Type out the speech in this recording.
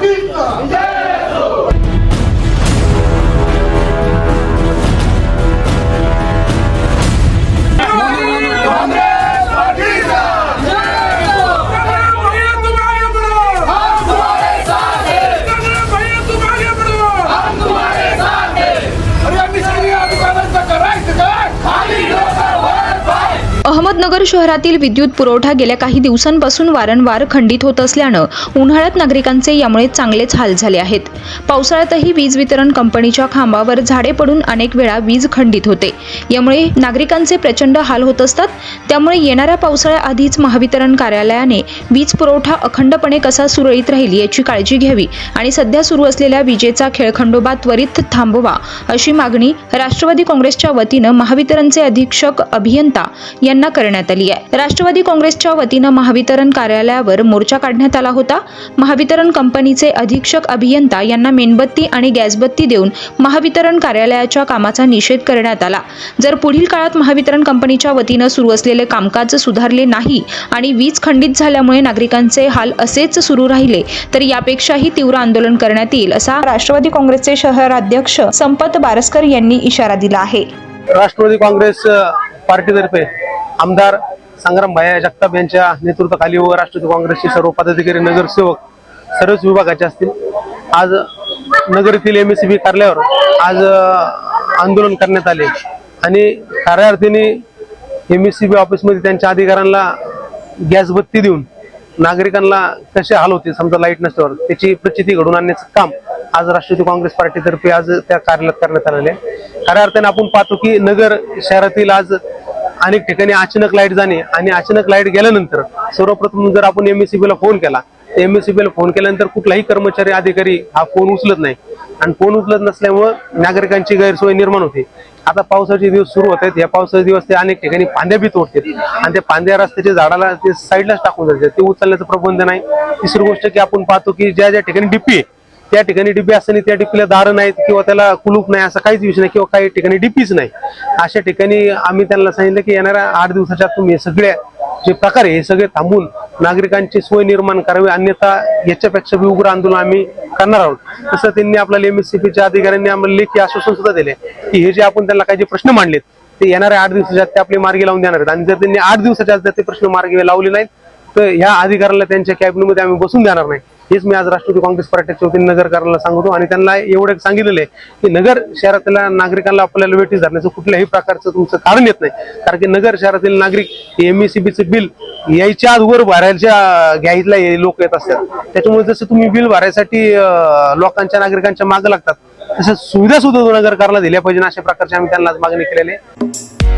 Bendito. Ahmednagar शहरातील विद्युत पुरवठा गेल्या काही दिवसांपासून वारंवार खंडित होत असल्यानं उन्हाळ्यात नागरिकांचे यामुळे चांगलेच हाल झाले आहेत. पावसाळ्यातही वीज वितरण कंपनीच्या खांबावर झाडे पडून अनेक वेळा वीज खंडित होते. यामुळे नागरिकांचे प्रचंड हाल होत असतात. त्यामुळे येणाऱ्या पावसाळ्याआधीच महावितरण कार्यालयाने वीज पुरवठा अखंडपणे कसा सुरळीत राहील याची काळजी घ्यावी आणि सध्या सुरू असलेल्या विजेचा खेळखंडोबा त्वरित थांबवा अशी मागणी राष्ट्रवादी काँग्रेसच्या वतीनं महावितरणचे अधीक्षक अभियंता यांना करण्यात आली आहे. राष्ट्रवादी काँग्रेसच्या वतीनं महावितरण कार्यालयावर मोर्चा काढण्यात आला होता. महावितरण कंपनीचे अधीक्षक अभियंता यांना मेणबत्ती आणि गॅसबत्ती देऊन महावितरण कार्यालयाच्या कामाचा निषेध करण्यात आला. जर पुढील काळात महावितरण कंपनीच्या वतीनं सुरू असलेले कामकाज सुधारले नाही आणि वीज खंडित झाल्यामुळे नागरिकांचे हाल असेच सुरू राहिले तर यापेक्षाही तीव्र आंदोलन करण्यात येईल असा राष्ट्रवादी काँग्रेसचे शहराध्यक्ष संपत बारस्कर यांनी इशारा दिला आहे. राष्ट्रवादी काँग्रेस पार्टीतर्फे आमदार संग्राम भाया जगताप यांच्या नेतृत्वाखाली व राष्ट्रवादी काँग्रेसचे सर्व पदाधिकारी नगरसेवक सर्वच विभागाचे असतील. आज नगर येथील एम एस बी कार्यालयावर आज आंदोलन करण्यात आले. आणि कार्यार्थीने एम एस सी बी ऑफिसमध्ये त्यांच्या अधिकाऱ्यांना गॅस बत्ती देऊन नागरिकांना कसे हाल होते समजा लाइट नसल्यावर त्याची प्रचिती घडून आणण्याचं काम आज राष्ट्रवादी काँग्रेस पार्टीतर्फे आज त्या कार्यालयात करण्यात आलेले आहे. खऱ्या अर्थाने आपण पाहतो की नगर शहरातील आज अनेक ठिकाणी अचानक लाइट जाणे आणि अचानक लाइट गेल्यानंतर सर्वप्रथम जर आपण एम फोन केला एम एस फोन केल्यानंतर कुठलाही कर्मचारी अधिकारी हा फोन उचलत नाही. आणि फोन उचलत नसल्यामुळं नागरिकांची गैरसोय निर्माण होते. आता पावसाचे दिवस सुरू होत आहेत. या पावसाचे दिवस ते अनेक ठिकाणी फांद्या बी तोडतात. आणि त्या फांद्या रस्त्याच्या झाडाला ते साईडलाच टाकून जातात. ते उचलण्याचं प्रबंध नाही. तिसरी गोष्ट की आपण पाहतो की ज्या ज्या ठिकाणी डीपी आहे त्या ठिकाणी डीपी असताना त्या डीपीला दारं नाहीत किंवा त्याला कुलूप नाही असा काहीच विषय नाही किंवा काही ठिकाणी डिपीच नाही. अशा ठिकाणी आम्ही त्यांना सांगितलं की येणाऱ्या आठ दिवसाच्या आत तुम्ही हे सगळ्या जे प्रकार आहे हे सगळे थांबून नागरिकांची सोय निर्माण करावी अन्यथा याच्यापेक्षा बी उग्र आंदोलन आम्ही करणार आहोत. तसं त्यांनी आपल्याला एमएससीपीच्या अधिकाऱ्यांनी आम्हाला लेखी आश्वासन सुद्धा दिले की हे जे आपण त्यांना काही जे प्रश्न मांडलेत ते येणाऱ्या आठ दिवसाच्या आत ते आपले मार्गी लावून देणार आहेत. आणि जर त्यांनी आठ दिवसाच्या आत जर ते प्रश्न मार्गी लावले नाहीत तर ह्या अधिकाऱ्याला त्यांच्या कॅबिनेटमध्ये आम्ही बसून देणार नाही. हेच मी आज राष्ट्रवादी काँग्रेस पार्टीच्या वतीने नगरकरांना सांगतो आणि त्यांना एवढं सांगितलेलं आहे की नगर शहरातल्या नागरिकांना आपल्याला वेठीस धरण्याचं कुठल्याही प्रकारचं तुमचं कारण येत नाही. कारण की नगर शहरातील नागरिक एमएससीबीचं बिल यायच्या आजवर वर भरायच्या घ्यायला लोक येत असतात. त्याच्यामुळे जसं तुम्ही बिल भरायसाठी लोकांच्या नागरिकांच्या मागं लागतात तसं सुविधा सुद्धा नगरकरांना दिल्या पाहिजे अशा प्रकारची आम्ही त्यांना आज मागणी केलेली आहे.